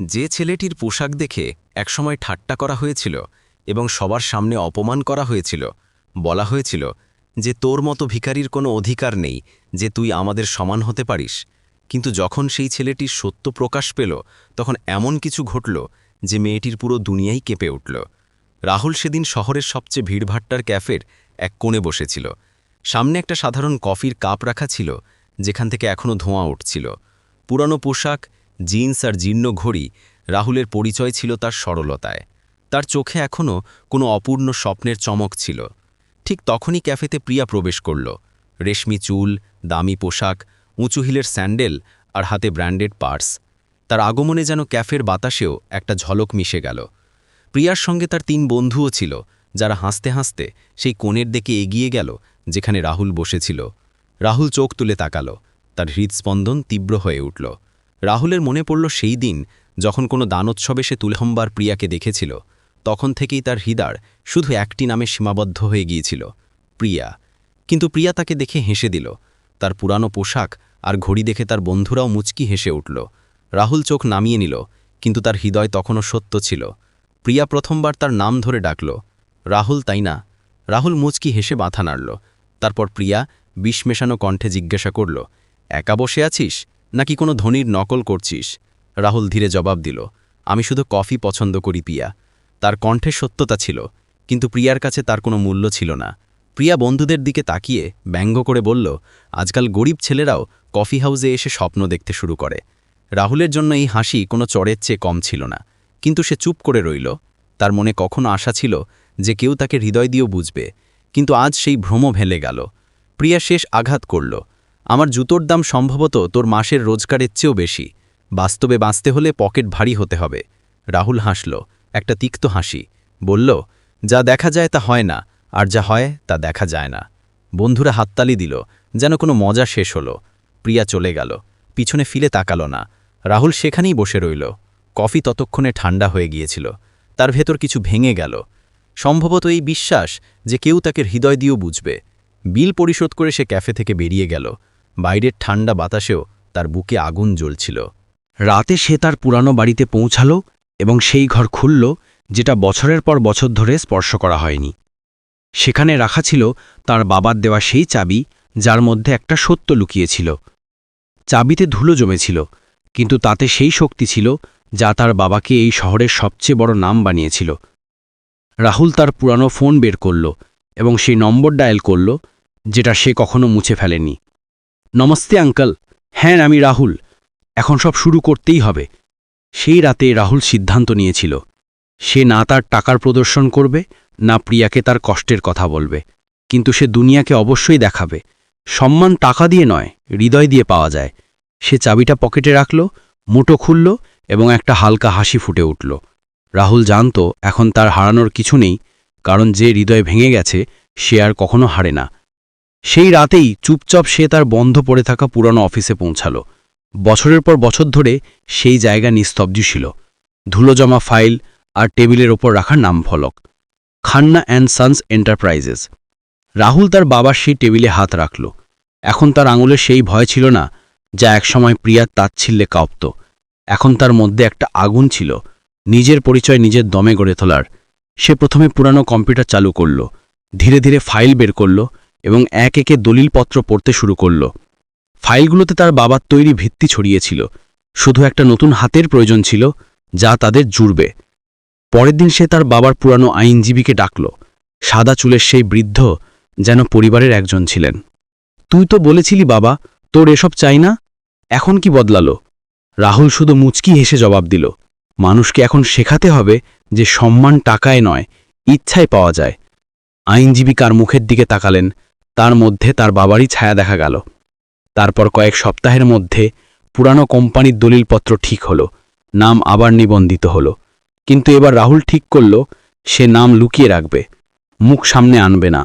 যে ছেলেটির পোশাক দেখে একসময় ঠাট্টা করা হয়েছিল এবং সবার সামনে অপমান করা হয়েছিল, বলা হয়েছিল যে তোর মতো ভিখারির কোনো অধিকার নেই যে তুই আমাদের সমান হতে পারিস। কিন্তু যখন সেই ছেলেটির সত্য প্রকাশ পেল, তখন এমন কিছু ঘটল যে মেয়েটির পুরো দুনিয়াই কেঁপে উঠল। রাহুল সেদিন শহরের সবচেয়ে ভিড়ভাট্টার ক্যাফের এক কোণে বসেছিল। সামনে একটা সাধারণ কফির কাপ রাখা ছিল, যেখান থেকে এখনও ধোঁয়া উঠছিল। পুরানো পোশাক জিন্স আর জীর্ণ ঘড়ি রাহুলের পরিচয় ছিল তার সরলতায়। তার চোখে এখনও কোনো অপূর্ণ স্বপ্নের চমক ছিল। ঠিক তখনই ক্যাফেতে প্রিয়া প্রবেশ করল। রেশমি চুল, দামি পোশাক, উঁচু হিলের স্যান্ডেল আর হাতে ব্র্যান্ডেড পার্স। তার আগমনে যেন ক্যাফের বাতাসেও একটা ঝলক মিশে গেল। প্রিয়ার সঙ্গে তার তিন বন্ধুও ছিল, যারা হাসতে হাসতে সেই কোণের দিকে এগিয়ে গেল, যেখানে রাহুল বসেছিল। রাহুল চোখ তুলে তাকালো। তার হৃদস্পন্দন তীব্র হয়ে উঠল। রাহুলের মনে পড়ল সেই দিন যখন কোনো দানোৎসবে সে তুলহম্বার প্রিয়াকে দেখেছিল, তখন থেকেই তার হৃদয় শুধু একটি নামে সীমাবদ্ধ হয়ে গিয়েছিল, প্রিয়া। কিন্তু প্রিয়া তাকে দেখে হেসে দিল। তার পুরানো পোশাক আর ঘড়ি দেখে তার বন্ধুরাও মুচকি হেসে উঠল। রাহুল চোখ নামিয়ে নিল, কিন্তু তার হৃদয় তখনও সত্য ছিল। প্রিয়া প্রথমবার তার নাম ধরে ডাকল, রাহুল, তাই না? রাহুল মুচকি হেসে মাথা নাড়ল। তারপর প্রিয়া বিষ মেশানো কণ্ঠে জিজ্ঞাসা করল, একা বসে আছিস? নাকি কোনো ধনির নকল করছিস? রাহুল ধীরে জবাব দিল, আমি শুধু কফি পছন্দ করি পিয়া তার কণ্ঠে সত্যতা ছিল, কিন্তু প্রিয়ার কাছে তার কোনো মূল্য ছিল না। প্রিয়া বন্ধুদের দিকে তাকিয়ে ব্যঙ্গ করে বলল, আজকাল গরিব ছেলেরাও কফি হাউসে এসে স্বপ্ন দেখতে শুরু করে। রাহুলের জন্য এই হাসি কোনো চড়ের চেয়ে কম ছিল না, কিন্তু সে চুপ করে রইল। তার মনে কখনো আশা ছিল যে কেউ তাকে হৃদয় দিয়েও বুঝবে, কিন্তু আজ সেই ভ্রম ভেলে গেল। প্রিয়া শেষ আঘাত করল আমার জুতোর দাম সম্ভবত তোর মাসের রোজগারের চেয়েও বেশি। বাস্তবে বাঁচতে হলে পকেট ভারী হতে হবে। রাহুল হাসল, একটা তিক্ত হাসি। বলল, যা দেখা যায় তা হয় না, আর যা হয় তা দেখা যায় না। বন্ধুরা হাততালি দিল, যেন কোনো মজা শেষ হলো। প্রিয়া চলে গেল, পিছনে ফিলে তাকালো না। রাহুল সেখানেই বসে রইল। কফি ততক্ষণে ঠান্ডা হয়ে গিয়েছিল। তার ভেতর কিছু ভেঙে গেল। সম্ভবত এই বিশ্বাস যে কেউ তাকে হৃদয় দিয়েও বুঝবে। বিল পরিশোধ করে সে ক্যাফে থেকে বেরিয়ে গেল। বাইরের ঠান্ডা বাতাসেও তার বুকে আগুন জ্বলছিল। রাতে সে তার পুরানো বাড়িতে পৌঁছালো এবং সেই ঘর খুলল, যেটা বছরের পর বছর ধরে স্পর্শ করা হয়নি। সেখানে রাখা ছিল তার বাবার দেওয়া সেই চাবি, যার মধ্যে একটা সত্য লুকিয়েছিল। চাবিতে ধুলো জমেছিল, কিন্তু তাতে সেই শক্তি ছিল, যা তার বাবাকে এই শহরের সবচেয়ে বড় নাম বানিয়েছিল। রাহুল তার পুরানো ফোন বের করল এবং সেই নম্বর ডায়াল করল, যেটা সে কখনো মুছে ফেলেনি। নমস্তে, আঙ্কল। হ্যাঁ আমি রাহুল। এখন সব শুরু করতেই হবে। সেই রাতে রাহুল সিদ্ধান্ত নিয়েছিল। সে না তার টাকার প্রদর্শন করবে, না প্রিয়াকে তার কষ্টের কথা বলবে। কিন্তু সে দুনিয়াকে অবশ্যই দেখাবে। সম্মান টাকা দিয়ে নয়, হৃদয় দিয়ে পাওয়া যায়। সে চাবিটা পকেটে রাখল মুটো খুলল এবং একটা হালকা হাসি ফুটে উঠল। রাহুল জানত এখন তার হারানোর কিছু নেই, কারণ যে হৃদয় ভেঙে গেছে, সে আর কখনো হারে না। সেই রাতেই চুপচাপ সে তার বন্ধ পড়ে থাকা পুরনো অফিসে পৌঁছাল। বছরের পর বছর ধরে সেই জায়গা নিস্তব্ধ ছিল। ধুলো জমা ফাইল আর টেবিলের ওপর রাখা নাম ফলক। Khanna and sons enterprises. Rahul তার বাবার সেই টেবিলে হাত রাখল। এখন তার আঙুলের সেই ভয় ছিল না, যা একসময় প্রিয়ার তাচ্ছিল্যে কাঁপত। এখন তার মধ্যে একটা আগুন ছিল। নিজের পরিচয় নিজের দমে গড়ে তোলার। সে প্রথমে পুরানো কম্পিউটার চালু করল। ধীরে ধীরে ফাইল বের করল। এবং এক একে দলিলপত্র পড়তে শুরু করল। ফাইলগুলোতে তার বাবার তৈরি ভিত্তি ছড়িয়েছিল। শুধু একটা নতুন হাতের প্রয়োজন ছিল, যা তাদের জুড়বে। পরের দিন সে তার বাবার পুরানো আইনজীবীকে ডাকল। সাদা চুলের সেই বৃদ্ধ যেন পরিবারের একজন ছিলেন। তুই তো বলেছিলি বাবা, তোর এসব চাই না? এখন কি বদলালো? রাহুল শুধু মুচকি হেসে জবাব দিল, মানুষকে এখন শেখাতে হবে যে সম্মান টাকায় নয়, ইচ্ছায় পাওয়া যায়। আইনজীবী কার মুখের দিকে তাকালেন তার মধ্যে তার বাবারই ছায়া দেখা গেল। তারপর কয়েক সপ্তাহের মধ্যে পুরানো কোম্পানির দলিলপত্র ঠিক হল, নাম আবার নিবন্ধিত হল। কিন্তু এবার রাহুল ঠিক করল, সে নাম লুকিয়ে রাখবে, মুখ সামনে আনবে না।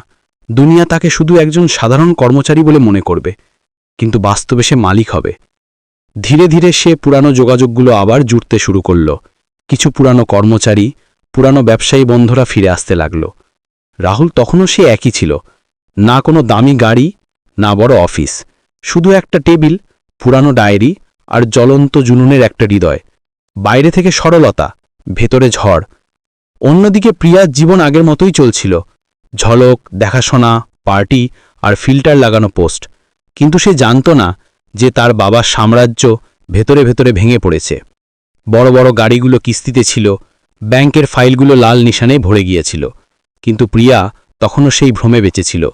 দুনিয়া তাকে শুধু একজন সাধারণ কর্মচারী বলে মনে করবে, কিন্তু বাস্তবে সে মালিক হবে। ধীরে ধীরে সে পুরানো যোগাযোগগুলো আবার জুটতে শুরু করল। কিছু পুরানো কর্মচারী, পুরানো ব্যবসায়ী বন্ধুরা ফিরে আসতে লাগল। রাহুল তখনও সে একই ছিল না কোনো দামি গাড়ি, না বড় অফিস। শুধু একটা টেবিল, পুরানো ডায়েরি আর জ্বলন্ত জুনুনের একটা হৃদয়। বাইরে থেকে সরলতা, ভেতরে ঝড়। অন্যদিকে প্রিয়ার জীবন আগের মতোই চলছিল। ঝলক, দেখাশোনা, পার্টি আর ফিল্টার লাগানো পোস্ট। কিন্তু সে জানত না যে তার বাবার সাম্রাজ্য ভেতরে ভেতরে ভেঙে পড়েছে। বড় বড় গাড়িগুলো কিস্তিতে ছিল, ব্যাংকের ফাইলগুলো লাল নিশানে ভরে গিয়েছিল। কিন্তু প্রিয়া তখনও সেই ভ্রমে বেঁচেছিল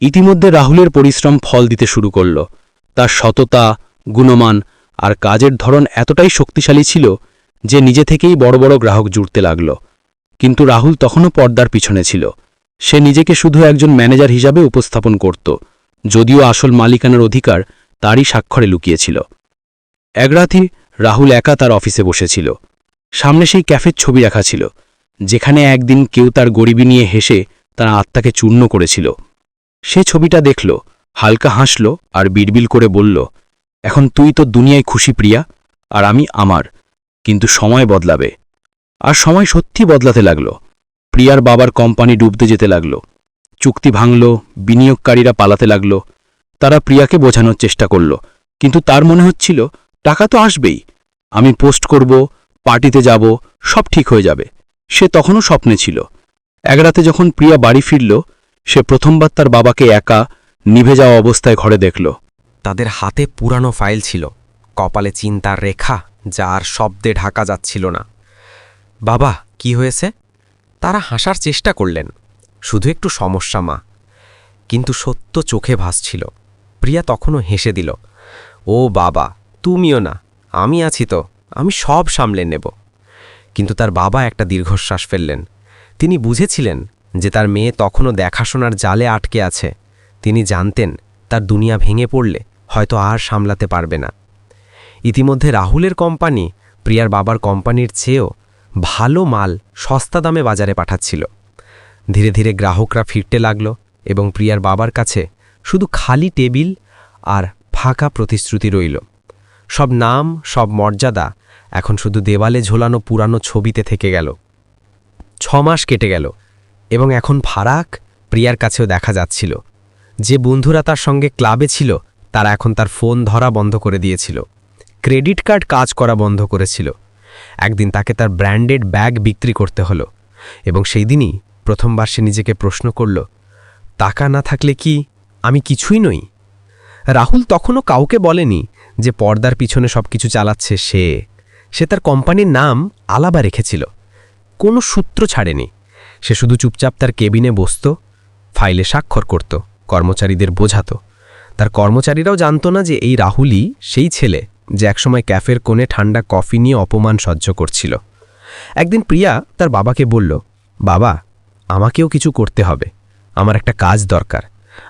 ইতিমধ্যে রাহুলের পরিশ্রম ফল দিতে শুরু করল। তার সততা, গুণমান আর কাজের ধরন এতটাই শক্তিশালী ছিল যে নিজে থেকেই বড় বড় গ্রাহক জুড়তে লাগল। কিন্তু রাহুল তখনও পর্দার পিছনে ছিল। সে নিজেকে শুধু একজন ম্যানেজার হিসাবে উপস্থাপন করত, যদিও আসল মালিকানার অধিকার তারই স্বাক্ষরে লুকিয়েছিল। এক রাতে রাহুল একা তার অফিসে বসেছিল। সামনে সেই ক্যাফের ছবি রাখা ছিল, যেখানে একদিন কেউ তার গরিবি নিয়ে হেসে তার আত্মাকে চূর্ণ করেছিল। সে ছবিটা দেখল, হালকা হাসল আর বিড়বিল করে বলল, এখন তুই তো দুনিয়ায় খুশি প্রিয়া, আর আমি আমার, কিন্তু সময় বদলাবে। আর সময় সত্যি বদলাতে লাগল। প্রিয়ার বাবার কোম্পানি ডুবতে যেতে লাগল। চুক্তি ভাঙল, বিনিয়োগকারীরা পালাতে লাগল। তারা প্রিয়াকে বোঝানোর চেষ্টা করল, কিন্তু তার মনে হচ্ছিল, টাকা তো আসবেই। আমি পোস্ট করব, পার্টিতে যাব, সব ঠিক হয়ে যাবে। সে তখনও স্বপ্নে ছিল। এক রাতে যখন প্রিয়া বাড়ি ফিরল সে প্রথমবার তার বাবাকে একা নিভে যাওয়া অবস্থায় ঘরে দেখল। তাদের হাতে পুরানো ফাইল ছিল, কপালে চিন্তার রেখা যা আর শব্দে ঢাকা যাচ্ছিল না। বাবা, কি হয়েছে? তারা হাসার চেষ্টা করলেন, শুধু একটু সমস্যা, মা। কিন্তু সত্য চোখে ভাসছিল। প্রিয়া তখনও হেসে দিল, ও বাবা, তুমিও না, আমি আছি তো, আমি সব সামলে নেব। কিন্তু তার বাবা একটা দীর্ঘশ্বাস ফেললেন। তিনি বুঝেছিলেন যে তার মেয়ে তখনও দেখাশোনার জালে আটকে আছে। তিনি জানতেন, তার দুনিয়া ভেঙে পড়লে হয়তো আর সামলাতে পারবে না। ইতিমধ্যে রাহুলের কোম্পানি প্রিয়ার বাবার কোম্পানির চেয়েও ভালো মাল সস্তা দামে বাজারে পাঠাচ্ছিল। ধীরে ধীরে গ্রাহকরা ফিরতে লাগল এবং প্রিয়ার বাবার কাছে শুধু খালি টেবিল আর ফাঁকা প্রতিশ্রুতি রইল। সব নাম, সব মর্যাদা এখন শুধু দেওয়ালে ঝোলানো পুরানো ছবিতে থেকে গেল। ছ মাস কেটে গেল। এবং এখন ফারাক প্রিয়ার কাছেও দেখা যাচ্ছিল। যে বন্ধুরা তার সঙ্গে ক্লাবে ছিল, তারা এখন তার ফোন ধরা বন্ধ করে দিয়েছিল। ক্রেডিট কার্ড কাজ করা বন্ধ করেছিল। একদিন তাকে তার ব্র্যান্ডেড ব্যাগ বিক্রি করতে হলো এবং সেই দিনই প্রথমবার সে নিজেকে প্রশ্ন করল, টাকা না থাকলে কি আমি কিছুই নই? রাহুল তখনও কাউকে বলেনি যে পর্দার পিছনে সব কিছু চালাচ্ছে সে। সে তার কোম্পানির নাম আলাবা রেখেছিল। কোনো সূত্র ছাড়েনি। সে শুধু চুপচাপ তার কেবিনে বসত, ফাইলে স্বাক্ষর করত, কর্মচারীদের বোঝাতো। তার কর্মচারীরাও জানত না যে এই রাহুলই সেই ছেলে যে একসময় ক্যাফের কোণে ঠান্ডা কফি নিয়ে অপমান সহ্য করছিল। একদিন প্রিয়া তার বাবাকে বলল, বাবা, আমাকেও কিছু করতে হবে। আমার একটা কাজ দরকার।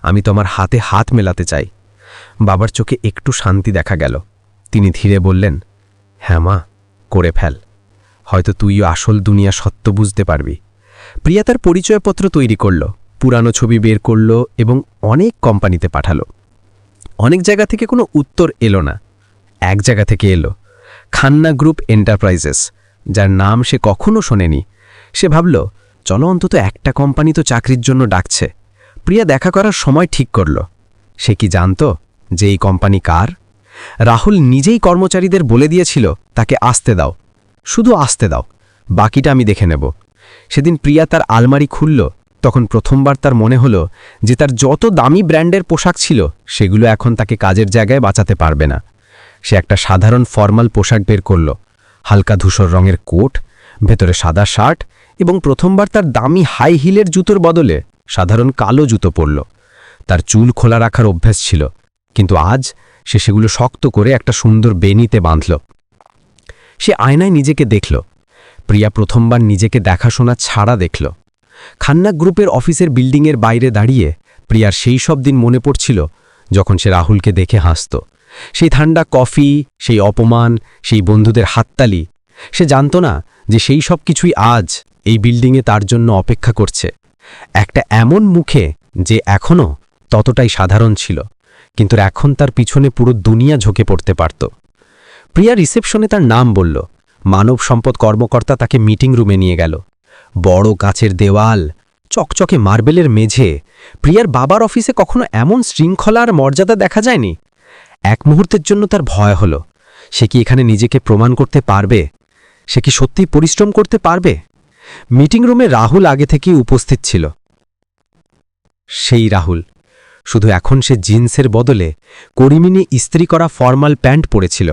আমি তো আমার হাতে হাত মেলাতে চাই। বাবার চোখে একটু শান্তি দেখা গেল। তিনি ধীরে বললেন হ্যাঁ মা, করে ফেল। হয়তো তুইও আসল দুনিয়া সত্য বুঝতে পারবি। প্রিয়া তার পরিচয়পত্র তৈরি করল, পুরানো ছবি বের করল এবং অনেক কোম্পানিতে পাঠালো। অনেক জায়গা থেকে কোনো উত্তর এলো না। এক জায়গা থেকে এলো, খান্না গ্রুপ এন্টারপ্রাইজেস, যার নাম সে কখনো শোনেনি। সে ভাবল, চলো অন্তত একটা কোম্পানি তো চাকরির জন্য ডাকছে। প্রিয়া দেখা করার সময় ঠিক করল। সে কি জানত যে এই কোম্পানি কার? রাহুল নিজেই কর্মচারীদের বলে দিয়েছিল, তাকে আসতে দাও। শুধু আসতে দাও, বাকিটা আমি দেখে নেব। সেদিন প্রিয়া তার আলমারি খুলল, তখন প্রথমবার তার মনে হলো যে তার যত দামি ব্র্যান্ডের পোশাক ছিল, সেগুলো এখন তাকে কাজের জায়গায় বাঁচাতে পারবে না। সে একটা সাধারণ ফর্মাল পোশাক বের করল, হালকা ধূসর রঙের কোট, ভেতরে সাদা শার্ট এবং প্রথমবার তার দামি হাই হিলের জুতোর বদলে সাধারণ কালো জুতো পরল। তার চুল খোলা রাখার অভ্যাস ছিল, কিন্তু আজ সে সেগুলো শক্ত করে একটা সুন্দর বেনিতে বাঁধল। সে আয়নায় নিজেকে দেখল প্রিয়া প্রথমবার নিজেকে দেখাশোনা ছাড়া দেখল। খান্না গ্রুপের অফিসের বিল্ডিংয়ের বাইরে দাঁড়িয়ে প্রিয়ার সেই সব দিন মনে পড়ছিল যখন সে রাহুলকে দেখে হাসত। সেই ঠান্ডা কফি, সেই অপমান, সেই বন্ধুদের হাততালি, সে জানত না যে সেই সব কিছুই আজ এই বিল্ডিংয়ে তার জন্য অপেক্ষা করছে। একটা এমন মুখে যে এখনও ততটাই সাধারণ ছিল, কিন্তু এখন তার পিছনে পুরো দুনিয়া ঝোঁকে পড়তে পারত। প্রিয়া রিসেপশনে তার নাম বলল মানব সম্পদ কর্মকর্তা তাকে মিটিং রুমে নিয়ে গেল। বড় কাচের দেওয়াল, চকচকে মার্বেলের মেঝে, প্রিয়ার বাবার অফিসে কখনো এমন শৃঙ্খলা আর মর্যাদা দেখা যায়নি? এক মুহূর্তের জন্য তার ভয় হলো। সে কি এখানে নিজেকে প্রমাণ করতে পারবে? সে কি সত্যিই পরিশ্রম করতে পারবে? মিটিং রুমে রাহুল আগে থেকেই উপস্থিত ছিল। সেই রাহুল, শুধু এখন সে জিন্সের বদলে করিমিনি ইস্ত্রি করা ফর্মাল প্যান্ট পরেছিল।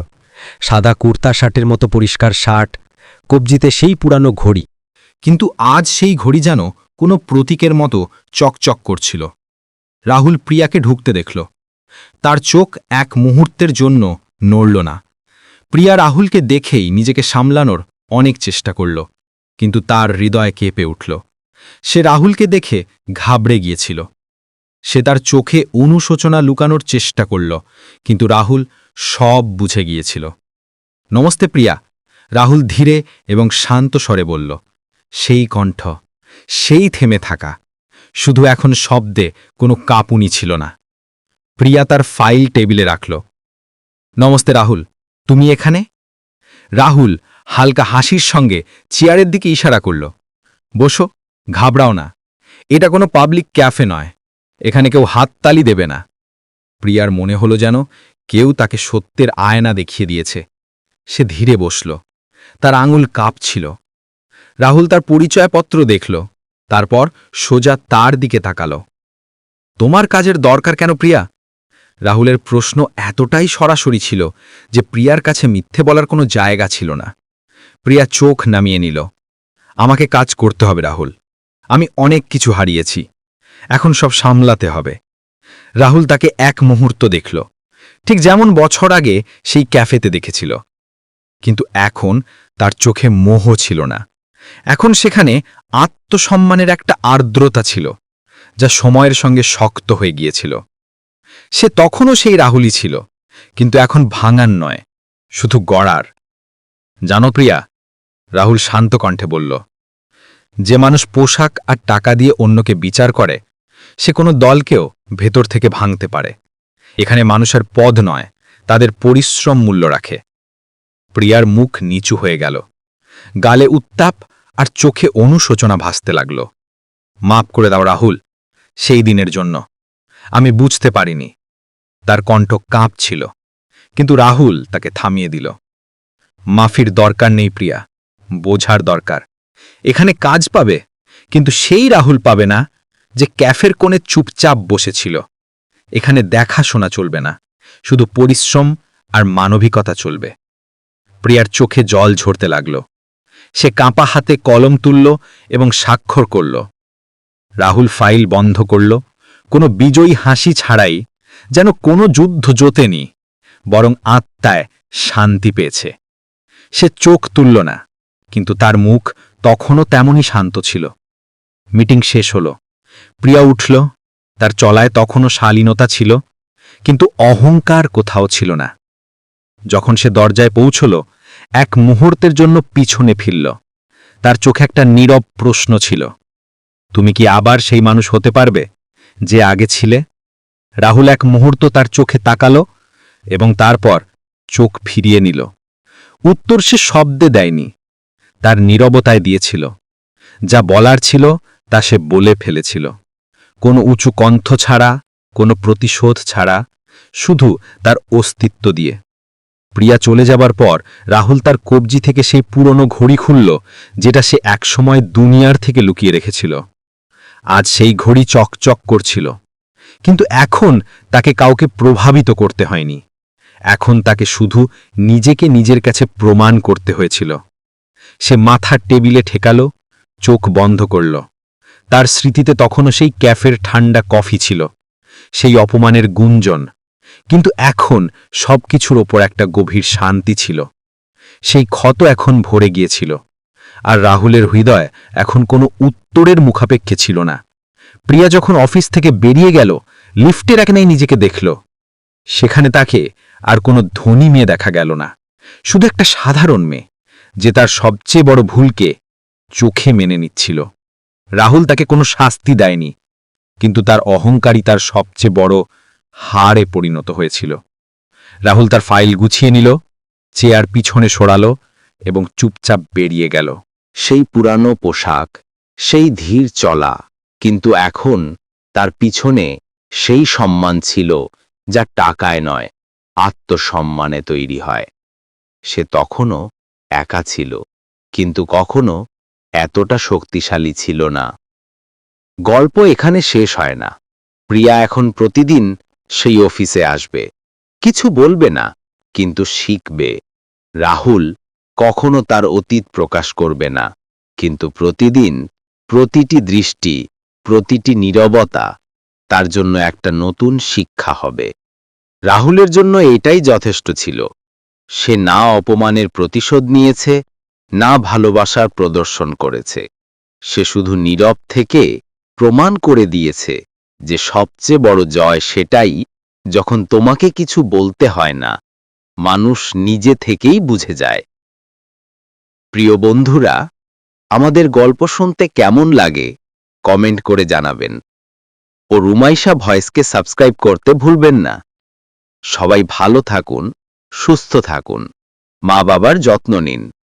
সাদা কুর্তা শার্টের মতো পরিষ্কার শার্ট, কবজিতে সেই পুরানো ঘড়ি। কিন্তু আজ সেই ঘড়ি যেন কোনো প্রতীকের মতো চকচক করছিল। রাহুল প্রিয়াকে ঢুকতে দেখল। তার চোখ এক মুহূর্তের জন্য নড়ল না। প্রিয়া রাহুলকে দেখেই নিজেকে সামলানোর অনেক চেষ্টা করল, কিন্তু তার হৃদয় কেঁপে উঠল। সে রাহুলকে দেখে ঘাবড়ে গিয়েছিল। সে তার চোখে অনুশোচনা লুকানোর চেষ্টা করল, কিন্তু রাহুল সব বুঝে গিয়েছিল। নমস্তে প্রিয়া, রাহুল ধীরে এবং শান্ত স্বরে বলল। সেই কণ্ঠ, সেই থেমে থাকা, শুধু এখন শব্দে কোনো কাঁপুনি ছিল না। প্রিয়া তার ফাইল টেবিলে রাখল। নমস্তে রাহুল, তুমি এখানে? রাহুল হালকা হাসির সঙ্গে চেয়ারের দিকে ইশারা করল। বসো, ঘাবড়াও না, এটা কোনো পাবলিক ক্যাফে নয়, এখানে কেউ হাততালি দেবে না। প্রিয়ার মনে হলো যেন কেউ তাকে সত্যের আয়না দেখিয়ে দিয়েছে। সে ধীরে বসল। তার আঙুল কাঁপছিল। রাহুল তার পরিচয়পত্র দেখল। তারপর সোজা তার দিকে তাকাল। তোমার কাজের দরকার কেন প্রিয়া? রাহুলের প্রশ্ন এতটাই সরাসরি ছিল যে প্রিয়ার কাছে মিথ্যে বলার কোনো জায়গা ছিল না। প্রিয়া চোখ নামিয়ে নিল। আমাকে কাজ করতে হবে রাহুল। আমি অনেক কিছু হারিয়েছি। এখন সব সামলাতে হবে। রাহুল তাকে এক মুহূর্ত দেখল। ঠিক যেমন বছর আগে সেই ক্যাফেতে দেখেছিল। কিন্তু এখন তার চোখে মোহ ছিল না। এখন সেখানে আত্মসম্মানের একটা আর্দ্রতা ছিল, যা সময়ের সঙ্গে শক্ত হয়ে গিয়েছিল। সে তখনও সেই রাহুলই ছিল, কিন্তু এখন ভাঙান নয়, শুধু গড়ার। জানো প্রিয়া, রাহুল শান্ত কণ্ঠে বলল, যে মানুষ পোশাক আর টাকা দিয়ে অন্যকে বিচার করে, সে কোনো দলকেও ভেতর থেকে ভাঙতে পারে। এখানে মানুষের পদ নয়, তাদের পরিশ্রম মূল্য রাখে। প্রিয়ার মুখ নিচু হয়ে গেল। গালে উত্তাপ আর চোখে অনুশোচনা ভাসতে লাগল। মাপ করে দাও রাহুল, সেই দিনের জন্য। আমি বুঝতে পারিনি। তার কণ্ঠ কাঁপছিল, কিন্তু রাহুল তাকে থামিয়ে দিল। মাফির দরকার নেই প্রিয়া, বোঝার দরকার। এখানে কাজ পাবে, কিন্তু সেই রাহুল পাবে না যে ক্যাফের কোণে চুপচাপ বসেছিল। এখানে দেখাশোনা চলবে না, শুধু পরিশ্রম আর মানবিকতা চলবে। প্রিয়ার চোখে জল ঝরতে লাগল। সে কাঁপা হাতে কলম তুলল এবং স্বাক্ষর করল। রাহুল ফাইল বন্ধ করল। কোনো বিজয়ী হাসি ছাড়াই যেন কোনো যুদ্ধ জোতেনি, বরং আত্মায় শান্তি পেয়েছে। সে চোখ তুলল না, কিন্তু তার মুখ তখনও তেমনই শান্ত ছিল। মিটিং শেষ হল। প্রিয়া উঠল। তার চলায় তখনও শালীনতা ছিল, কিন্তু অহংকার কোথাও ছিল না। যখন সে দরজায় পৌঁছল, এক মুহূর্তের জন্য পিছনে ফিরল। তার চোখে একটা নীরব প্রশ্ন ছিল, তুমি কি আবার সেই মানুষ হতে পারবে যে আগে ছিলে? রাহুল এক মুহূর্ত তার চোখে তাকালো এবং তারপর চোখ ফিরিয়ে নিল। উত্তর সে শব্দে দেয়নি, তার নীরবতায় দিয়েছিল। যা বলার ছিল, তা সে বলে ফেলেছিল। কোনো উঁচু কণ্ঠ ছাড়া, কোনো প্রতিশোধ ছাড়া, শুধু তার অস্তিত্ব দিয়ে। প্রিয়া চলে যাবার পর রাহুল তার কবজি থেকে সেই পুরনো ঘড়ি খুলল, যেটা সে একসময় দুনিয়ার থেকে লুকিয়ে রেখেছিল। আজ সেই ঘড়ি চকচক করছিল। কিন্তু এখন তাকে কাউকে প্রভাবিত করতে হয়নি। এখন তাকে শুধু নিজেকে নিজের কাছে প্রমাণ করতে হয়েছিল। সে মাথার টেবিলে ঠেকাল, চোখ বন্ধ করল। তার স্মৃতিতে তখনও সেই ক্যাফের ঠান্ডা কফি ছিল, সেই অপমানের গুঞ্জন। কিন্তু এখন সবকিছুর ওপর একটা গভীর শান্তি ছিল। সেই ক্ষত এখন ভরে গিয়েছিল, আর রাহুলের হৃদয় এখন কোনো উত্তরের মুখাপেক্ষে ছিল না। প্রিয়া যখন অফিস থেকে বেরিয়ে গেল, লিফটের একনাই নিজেকে দেখল। সেখানে তাকে আর কোনো ধনী মেয়ে দেখা গেল না, শুধু একটা সাধারণ মেয়ে, যে তার সবচেয়ে বড় ভুলকে চোখে মেনে নিচ্ছিল। রাহুল তাকে কোনো শাস্তি দেয়নি, কিন্তু তার অহংকারী তার সবচেয়ে বড় হারে পরিণত হয়েছিল। রাহুল তার ফাইল গুছিয়ে নিল, চেয়ার পিছনে সরালো এবং চুপচাপ বেরিয়ে গেল। সেই পুরানো পোশাক, সেই ধীর চলা, কিন্তু এখন তার পিছনে সেই সম্মান ছিল যা টাকায় নয়, আত্মসম্মানে তৈরি হয়। সে তখনও একা ছিল, কিন্তু কখনো এতটা শক্তিশালী ছিল না। গল্প এখানে শেষ হয় না। প্রিয়া এখন প্রতিদিন সেই অফিসে আসবে। কিছু বলবে না, কিন্তু শিখবে। রাহুল কখনো তার অতীত প্রকাশ করবে না, কিন্তু প্রতিদিন প্রতিটি দৃষ্টি, প্রতিটি নীরবতা তার জন্য একটা নতুন শিক্ষা হবে। রাহুলের জন্য এটাই যথেষ্ট ছিল। সে না অপমানের প্রতিশোধ নিয়েছে না ভালোবাসার প্রদর্শন করেছে। সে শুধু নীরব থেকে প্রমাণ করে দিয়েছে যে সবচেয়ে বড় জয় সেটাই যখন তোমাকে কিছু বলতে হয় না, মানুষ নিজে থেকেই বুঝে যায়। প্রিয় বন্ধুরা, আমাদের গল্প শুনতে কেমন লাগে কমেন্ট করে জানাবেন। ও রুমাইশা ভয়েসকে সাবস্ক্রাইব করতে ভুলবেন না। সবাই ভালো থাকুন, সুস্থ থাকুন। মা বাবার যত্ন নিন।